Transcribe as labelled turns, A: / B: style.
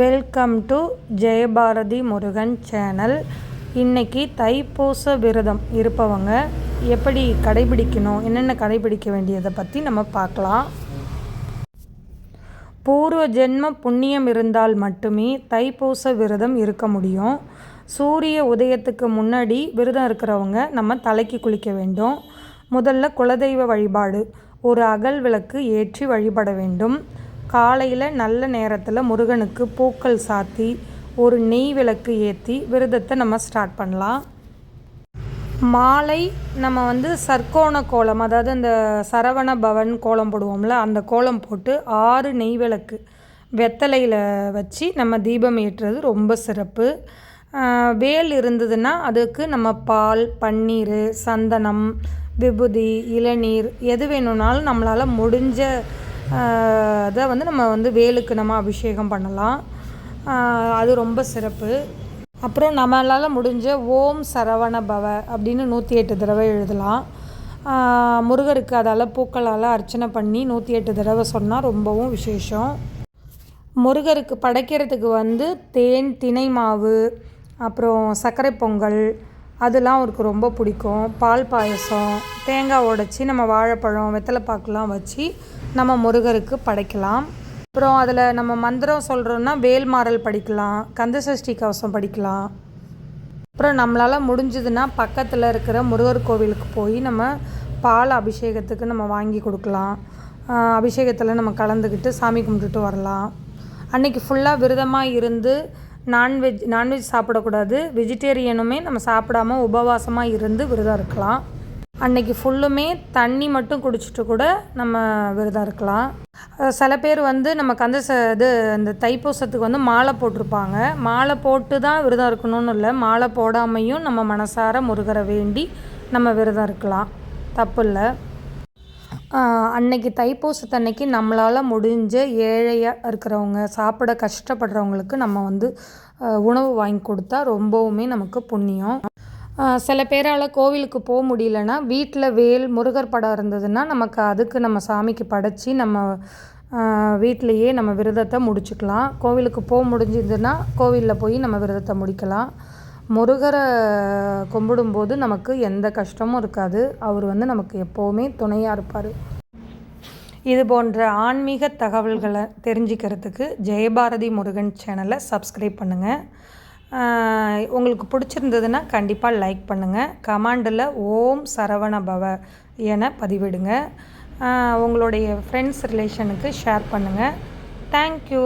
A: Welcome to Jayabharathi Murugan channel இன்றைக்கி தைப்பூச விரதம் இருப்பவங்க எப்படி கடைபிடிக்கணும் என்னென்ன கடைபிடிக்க வேண்டியதை பற்றி நம்ம பார்க்கலாம். பூர்வ ஜென்ம புண்ணியம் இருந்தால் மட்டுமே தைப்பூச விரதம் இருக்க முடியும். சூரிய உதயத்துக்கு முன்னாடி விரதம் இருக்கிறவங்க நம்ம தலைக்கு குளிக்க வேண்டும். முதல்ல குலதெய்வ வழிபாடு ஒரு அகல் விளக்கு ஏற்றி வழிபட வேண்டும். காலையில் நல்ல நேரத்தில் முருகனுக்கு பூக்கள் சாத்தி ஒரு நெய் விளக்கு ஏற்றி விரதத்தை நம்ம ஸ்டார்ட் பண்ணலாம். மாலை நம்ம வந்து சர்க்கோண கோலம் அதாவது அந்த சரவண பவன் கோலம் போடுவோம்ல அந்த கோலம் போட்டு ஆறு நெய் விளக்கு வெத்தலையில் வச்சு நம்ம தீபம் ஏற்றுறது ரொம்ப சிறப்பு. வேல் இருந்ததுன்னா அதுக்கு நம்ம பால் பன்னீர் சந்தனம் விபூதி இளநீர் எது வேணும்னாலும் நம்மளால் முடிஞ்ச அதை வந்து நம்ம வந்து வேலுக்கு நம்ம அபிஷேகம் பண்ணலாம். அது ரொம்ப சிறப்பு. அப்புறம் நம்மளால் முடிஞ்ச ஓம் சரவண பவ அப்படின்னு நூற்றி எட்டு தடவை எழுதலாம். முருகருக்கு அதால் பூக்களால் அர்ச்சனை பண்ணி நூற்றி எட்டு தடவை சொன்னால் ரொம்பவும் விசேஷம். முருகருக்கு படைக்கிறதுக்கு வந்து தேன் தினை மாவு அப்புறம் சர்க்கரை பொங்கல் அதெல்லாம் அவருக்கு ரொம்ப பிடிக்கும். பால் பாயசம் தேங்காய் உடச்சி நம்ம வாழைப்பழம் வெத்தலைப்பாக்குலாம் வச்சு நம்ம முருகருக்கு படைக்கலாம். அப்புறம் அதில் நம்ம மந்திரம் சொல்கிறோன்னா வேல்மாறல் படிக்கலாம் கந்தசஷ்டி கவசம் படிக்கலாம். அப்புறம் நம்மளால் முடிஞ்சதுன்னா பக்கத்தில் இருக்கிற முருகர் கோவிலுக்கு போய் நம்ம பால் அபிஷேகத்துக்கு நம்ம வாங்கி கொடுக்கலாம். அபிஷேகத்தில் நம்ம கலந்துக்கிட்டு சாமி கும்பிட்டுட்டு வரலாம். அன்றைக்கி ஃபுல்லாக விரதமாக இருந்து நான்வெஜ் நான்வெஜ் சாப்பிடக்கூடாது. வெஜிடேரியனுமே நம்ம சாப்பிடாம உபவாசமாக இருந்து விரதம் இருக்கலாம். அன்னைக்கு ஃபுல்லுமே தண்ணி மட்டும் குடிச்சிட்டு கூட நம்ம விரதம் இருக்கலாம். சில பேர் வந்து நம்ம கந்த ச இது அந்த தைப்பூசத்துக்கு வந்து மாலை போட்டிருப்பாங்க. மாலை போட்டு தான் விரதம் இருக்கணும்னு இல்லை. மாலை போடாமையும் நம்ம மனசார முருகரை வேண்டி நம்ம விரதம் இருக்கலாம். தப்பு இல்லை. அன்னைக்கு தைப்பூசத்தன்னைக்கு நம்மளால் முடிஞ்ச ஏழையாக இருக்கிறவங்க சாப்பிட கஷ்டப்படுறவங்களுக்கு நம்ம வந்து உணவு வாங்கி கொடுத்தா ரொம்பவுமே நமக்கு புண்ணியம். சில பேரால் கோவிலுக்கு போக முடியலன்னா வீட்டில் வேல் முருகர் படம் இருந்ததுன்னா நமக்கு அதுக்கு நம்ம சாமிக்கு படைச்சி நம்ம வீட்டிலையே நம்ம விரதத்தை முடிச்சுக்கலாம். கோவிலுக்கு போக முடிஞ்சதுன்னா கோவிலில் போய் நம்ம விரதத்தை முடிக்கலாம். முருகரை கும்பிடும்போது நமக்கு எந்த கஷ்டமும் இருக்காது. அவர் வந்து நமக்கு எப்போவுமே துணையாக இருப்பார். இது போன்ற ஆன்மீக தகவல்களை தெரிஞ்சுக்கிறதுக்கு ஜெயபாரதி முருகன் சேனலை சப்ஸ்கிரைப் பண்ணுங்கள் உங்களுக்கு பிடிச்சிருந்ததுன்னா கண்டிப்பாக லைக் பண்ணுங்கள் கமாண்டில் ஓம் சரவண பவ என பதிவிடுங்க. உங்களுடைய ஃப்ரெண்ட்ஸ் ரிலேஷனுக்கு ஷேர் பண்ணுங்கள் தேங்க்யூ